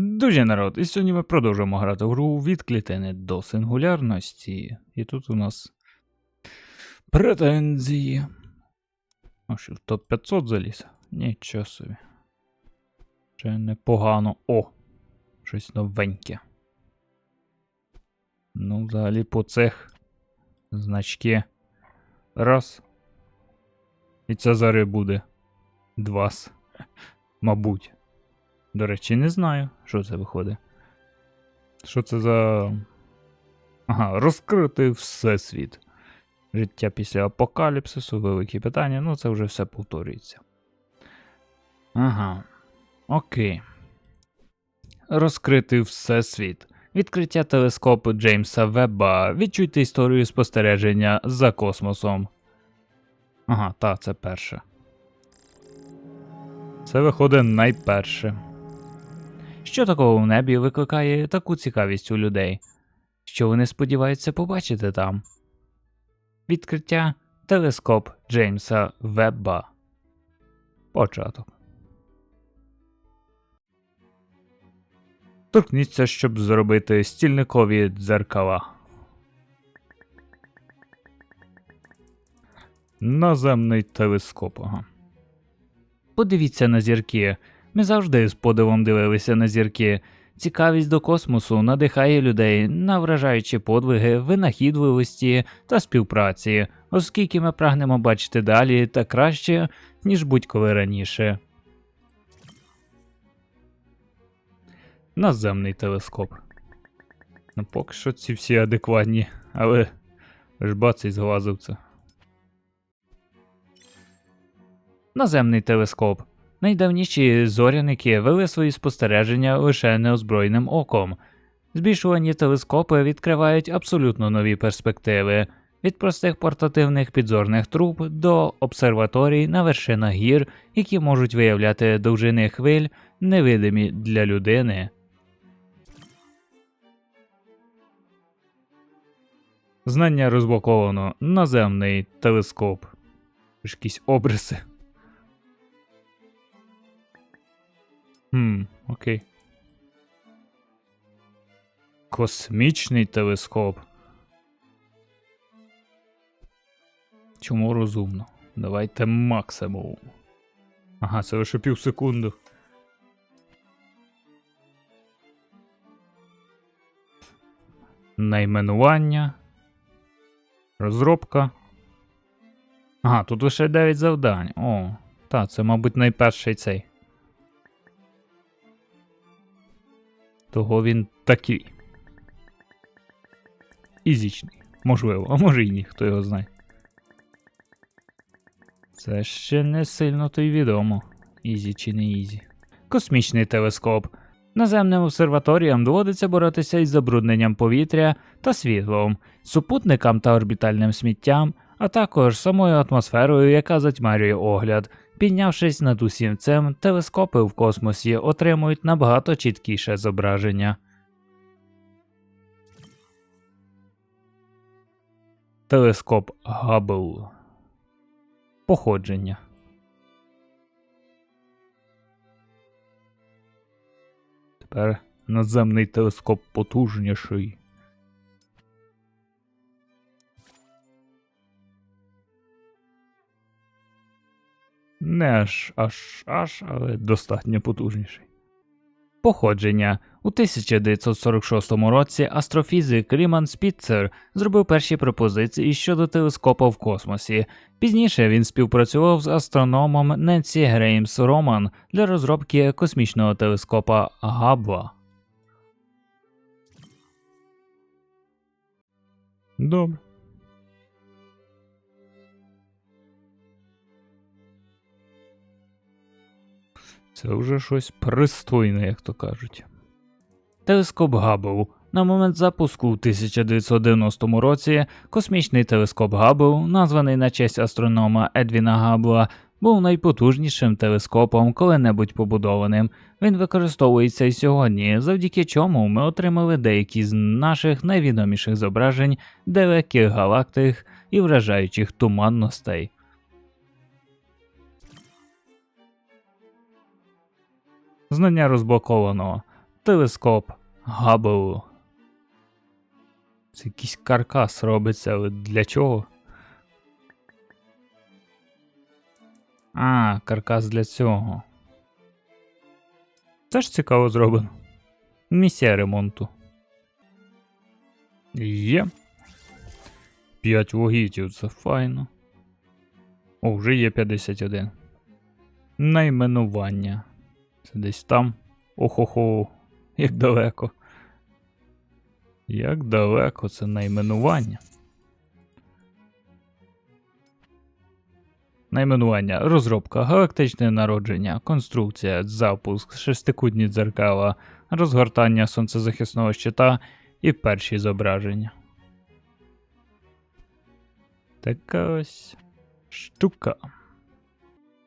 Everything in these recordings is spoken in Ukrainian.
Дуже народ, і сьогодні ми продовжуємо грати в гру від клітини до сингулярності. І тут у нас претензії. А що, в топ-500 заліз? Нічого собі. Ще непогано. О! Щось новеньке. Ну, взагалі по цех значки. Раз. І це зараз буде. Двас. Мабуть. До речі, не знаю, що це виходить. Що це за. Ага, розкрити всесвіт. Життя після апокаліпсису, великі питання, ну це вже все повторюється. Ага. Окей. Розкрити всесвіт. Відкриття телескопу Джеймса Вебба. Відчуйте історію спостереження за космосом. Ага, та, це перше. Це виходить найперше. Що такого в небі викликає таку цікавість у людей? Що вони сподіваються побачити там? Відкриття телескоп Джеймса Вебба. Початок. Торкніться, щоб зробити стільникові дзеркала. Наземний телескоп. Ага. Подивіться на зірки. Ми завжди з подивом дивилися на зірки. Цікавість до космосу надихає людей на вражаючі подвиги, винахідливості та співпраці, оскільки ми прагнемо бачити далі та краще, ніж будь-коли раніше. Наземний телескоп. Ну, поки що ці всі адекватні, але ж бацей зглазив це. Наземний телескоп. Найдавніші зоряники вели свої спостереження лише неозброєним оком. Збільшувані телескопи відкривають абсолютно нові перспективи від простих портативних підзорних труб до обсерваторій на вершинах гір, які можуть виявляти довжини хвиль, невидимі для людини. Знання розблоковано. Наземний телескоп. Якісь обриси. Хм, окей. Космічний телескоп. Чому розумно? Давайте максимум. Ага, це лише пів секунди. Найменування. Розробка. Ага, тут лише 9 завдань. О, та, це, мабуть, найперший цей. Того він такий. Ізічний. Можливо, а може і ні, хто його знає. Це ще не сильно то й відомо. Ізі чи не ізі. Космічний телескоп. Наземним обсерваторіям доводиться боротися із забрудненням повітря та світлом, супутникам та орбітальним сміттям, а також самою атмосферою, яка затьмарює огляд. Піднявшись над усім цим, телескопи в космосі отримують набагато чіткіше зображення. Телескоп Габбл. Походження. Тепер наземний телескоп потужніший. Не аж аж аж, але достатньо потужніший. Походження у 1946 році астрофізик Ріман Спітцер зробив перші пропозиції щодо телескопа в космосі. Пізніше він співпрацював з астрономом Ненсі Греймс Роман для розробки космічного телескопа Габла. Добре. Це вже щось пристойне, як то кажуть. Телескоп Габбл. На момент запуску у 1990 році космічний телескоп Габбл, названий на честь астронома Едвіна Габла, був найпотужнішим телескопом коли-небудь побудованим. Він використовується і сьогодні, завдяки чому ми отримали деякі з наших найвідоміших зображень далеких галактик і вражаючих туманностей. Знання розблоковано. телескоп Габбл. Це якийсь каркас робиться, але для чого? А, каркас для цього. Це ж цікаво зроблено. Місія ремонту. Є. 5 вогітів, це файно. О, вже є 51. Найменування. Це десь там. Охо-хо, як далеко. Як далеко це найменування. Найменування, розробка, галактичне народження, конструкція, запуск, шестикутні дзеркала, розгортання сонцезахисного щита і перші зображення. Така ось штука.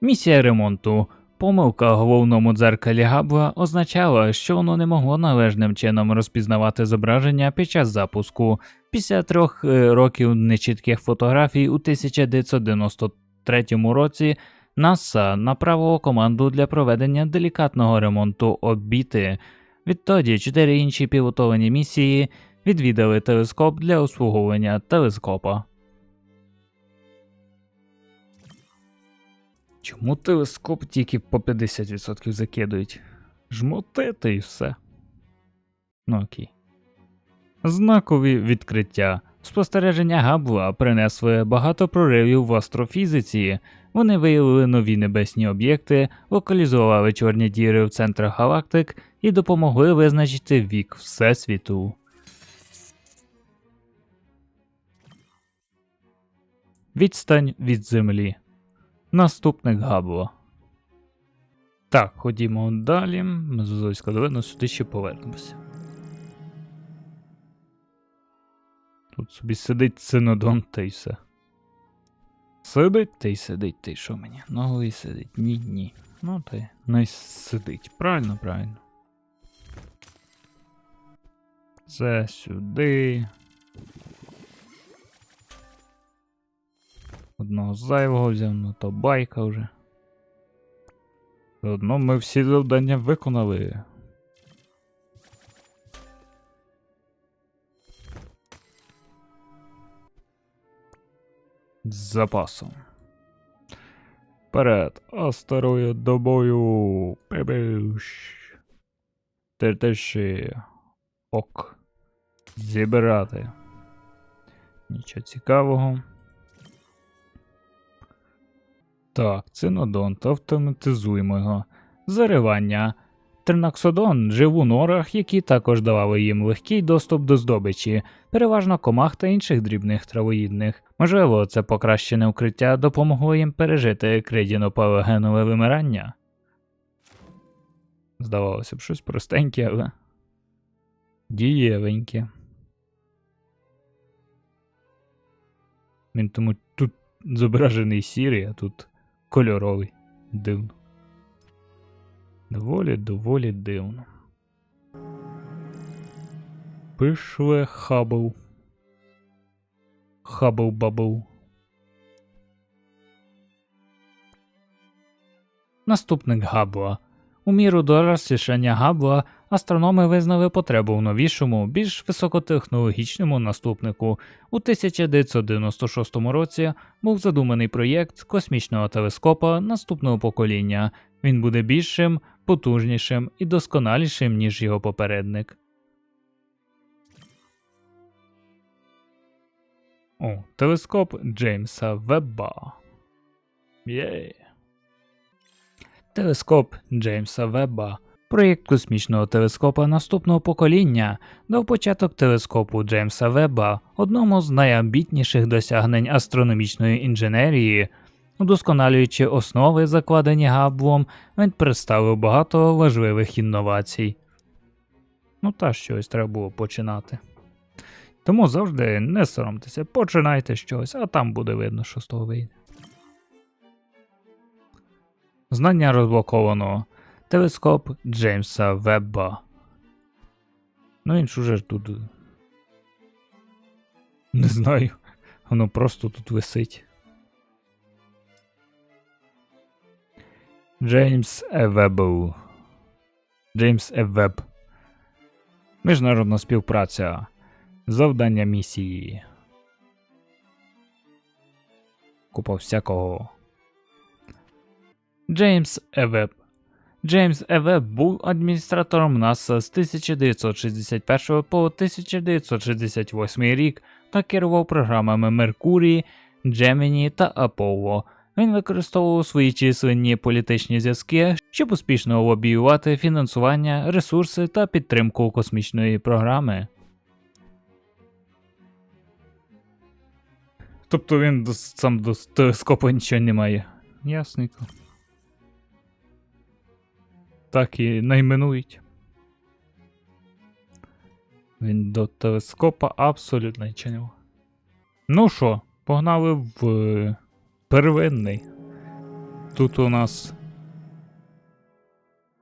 Місія ремонту. Помилка в головному дзеркалі Габла означала, що воно не могло належним чином розпізнавати зображення під час запуску. Після трьох е, років нечітких фотографій у 1993 році НАСА направило команду для проведення делікатного ремонту обіти. Відтоді чотири інші пілотовані місії відвідали телескоп для обслуговування телескопа. Чому телескоп тільки по 50% закидують? Жмотити і все. Ну окей. Знакові відкриття. Спостереження Габла принесли багато проривів в астрофізиці. Вони виявили нові небесні об'єкти, локалізували чорні діри в центрах галактик і допомогли визначити вік Всесвіту. Відстань від Землі. Наступник Габла. Так, ходімо далі. Ми з Зозовська долину сюди ще повернемося. Тут собі сидить синодон та й все. Сидить та й сидить, та й що мені? На сидить. Ні, ні. Ну та й не сидить. Правильно, правильно. Це сюди. Одного зайвого взяв, ну то байка вже. Заодно ми всі завдання виконали. З запасом. Вперед, астероїд до бою. Пебюш. Тертеші. Ок. Зібрати. Нічого цікавого. Так, цинодонт, автоматизуємо його. Заривання. Тринаксодон жив у норах, які також давали їм легкий доступ до здобичі, переважно комах та інших дрібних травоїдних. Можливо, це покращене укриття допомогло їм пережити кридіно-палогенове вимирання. Здавалося б, щось простеньке, але дієвеньке. Він тому тут зображений сірий, а тут кольоровий. Дивно. Доволі, доволі дивно. Пишле хабл. Хабл бабл. Наступник Габла. У міру до розрішення Габла астрономи визнали потребу в новішому, більш високотехнологічному наступнику. У 1996 році був задуманий проєкт космічного телескопа наступного покоління. Він буде більшим, потужнішим і досконалішим, ніж його попередник. О, телескоп Джеймса Вебба. Єй. Телескоп Джеймса Вебба. Проєкт космічного телескопа наступного покоління дав початок телескопу Джеймса Вебба, одному з найамбітніших досягнень астрономічної інженерії. Удосконалюючи основи, закладені Габблом, він представив багато важливих інновацій. Ну та щось треба було починати. Тому завжди не соромтеся, починайте щось, а там буде видно, що з того вийде. Знання розблоковано. Телескоп Джеймса Вебба. Ну він ж уже тут. Не знаю. Воно просто тут висить. Джеймс Е. Веббл. Джеймс Е. Веб. Міжнародна співпраця. Завдання місії. Купа всякого. Джеймс Евеб. Джеймс Евеб був адміністратором НАСА з 1961 по 1968 рік та керував програмами Меркурій, Джеміні та Аполло. Він використовував свої численні політичні зв'язки, щоб успішно лобіювати фінансування, ресурси та підтримку космічної програми. Тобто він сам до телескопа нічого не має. Ясненько. Так і найменують. Він до телескопа абсолютно нічого не. Ну що, погнали в е, первинний. Тут у нас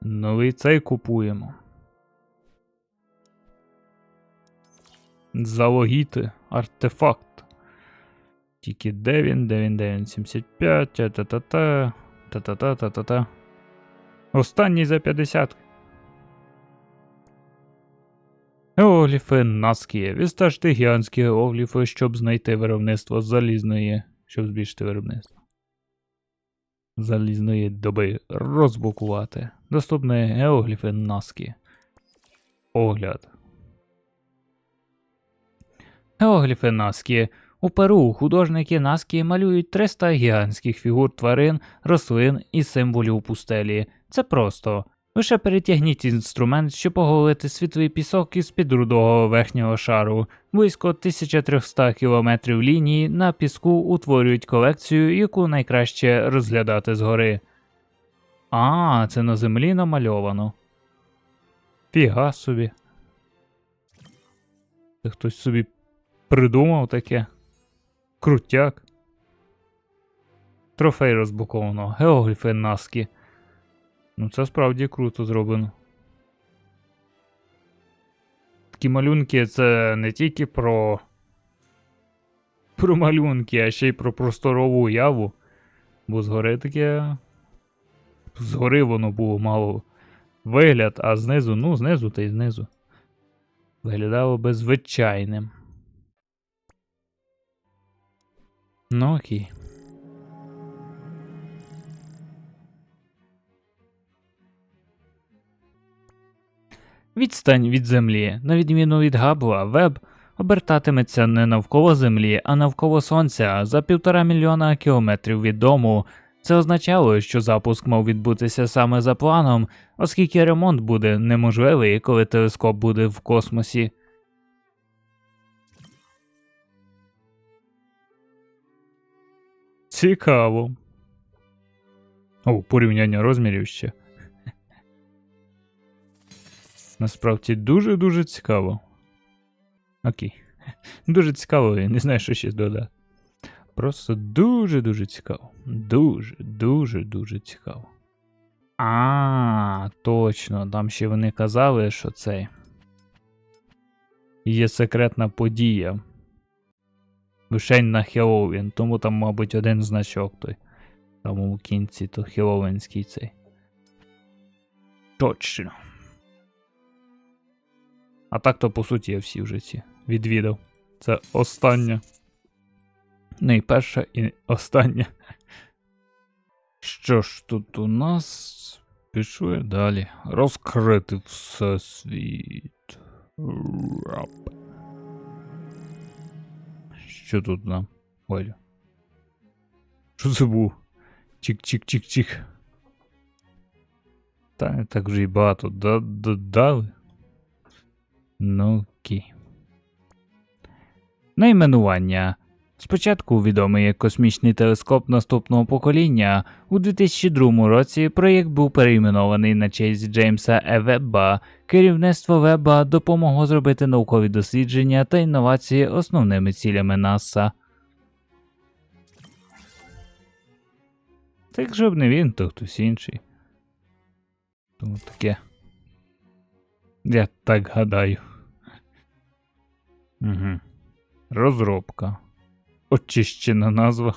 новий цей купуємо. Залогіти, артефакт. Тільки де він, де він, де він, 75, та-та-та, та-та-та, та-та-та. Останній за 50. Еогліфи Наскі. Відстежте гігантські еогліфи, щоб знайти виробництво залізної, щоб збільшити виробництво. Залізної доби розблокувати. Доступні геогліфи Наскі. Огляд. Геогліфи Наскі. У Перу художники Наскі малюють 300 гігантських фігур тварин, рослин і символів пустелі. Це просто. Лише перетягніть інструмент, щоб поголити світлий пісок із під рудого верхнього шару. Близько 1300 кілометрів лінії на піску утворюють колекцію, яку найкраще розглядати згори. А, це на землі намальовано. Фіга собі. Це хтось собі придумав таке. Крутяк. Трофей розбуковано. Геогліфи Наскі. Ну, це справді круто зроблено. Такі малюнки це не тільки про. Про малюнки, а ще й про просторову уяву. Бо згори таке. Згори воно було мало вигляд, а знизу, ну, знизу та й знизу. Виглядало би звичайним. Ну окей. Відстань від Землі, на відміну від Габла, Веб обертатиметься не навколо Землі, а навколо Сонця за півтора мільйона кілометрів від дому. Це означало, що запуск мав відбутися саме за планом, оскільки ремонт буде неможливий, коли телескоп буде в космосі. Цікаво. О, порівняння розмірів ще. Насправді дуже-дуже цікаво. Окей. Дуже цікаво, я не знаю, що ще додати. Просто дуже-дуже цікаво. Дуже, дуже, дуже цікаво. А, точно, там ще вони казали, що це є секретна подія. Лишень на Хеллоуін, тому там, мабуть, один значок той. Там у кінці то Хеллоуінський цей. Точно. А так то по суті я всі вже ці відвідав. Це остання. Не і перша, і остання. Що ж тут у нас? Пішли далі. Розкрити всесвіт. Рап. Що тут нам? Ой. Що це був? Чик-чик-чик-чик. Та не так вже й багато додали. Ну окей. Найменування. Спочатку відомий як космічний телескоп наступного покоління. У 2002 році проєкт був перейменований на честь Джеймса Е. Вебба. Керівництво Вебба допомогло зробити наукові дослідження та інновації основними цілями НАСА. Так якщо б не він, то хтось інший. Тому таке. Я так гадаю. Угу. Розробка. Очищена назва.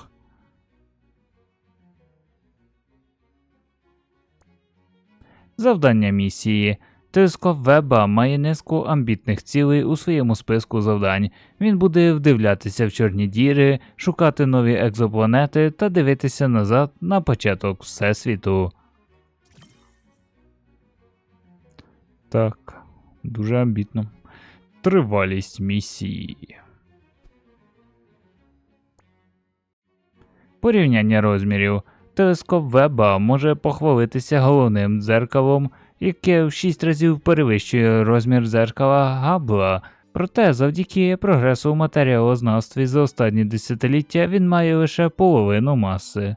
Завдання місії Телескоп Веба має низку амбітних цілей у своєму списку завдань. Він буде вдивлятися в чорні діри, шукати нові екзопланети та дивитися назад на початок Всесвіту. Так, дуже амбітно. Тривалість місії. Порівняння розмірів. Телескоп Веба може похвалитися головним дзеркалом, яке в 6 разів перевищує розмір дзеркала Габла. Проте, завдяки прогресу у матеріалознавстві за останні десятиліття він має лише половину маси.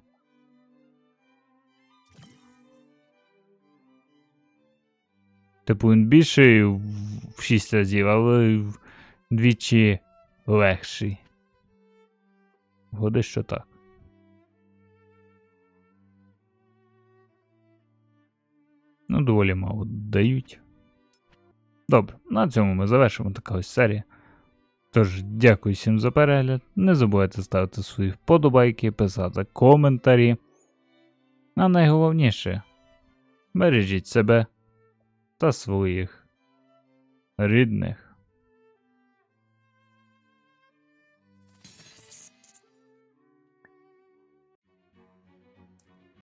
Типу він більший в 6 разів, але вдвічі легший. Виходить, що так. Ну, доволі мало дають. Добре, на цьому ми завершимо така ось серія. Тож, дякую всім за перегляд. Не забувайте ставити свої вподобайки, писати коментарі. А найголовніше бережіть себе та своїх рідних.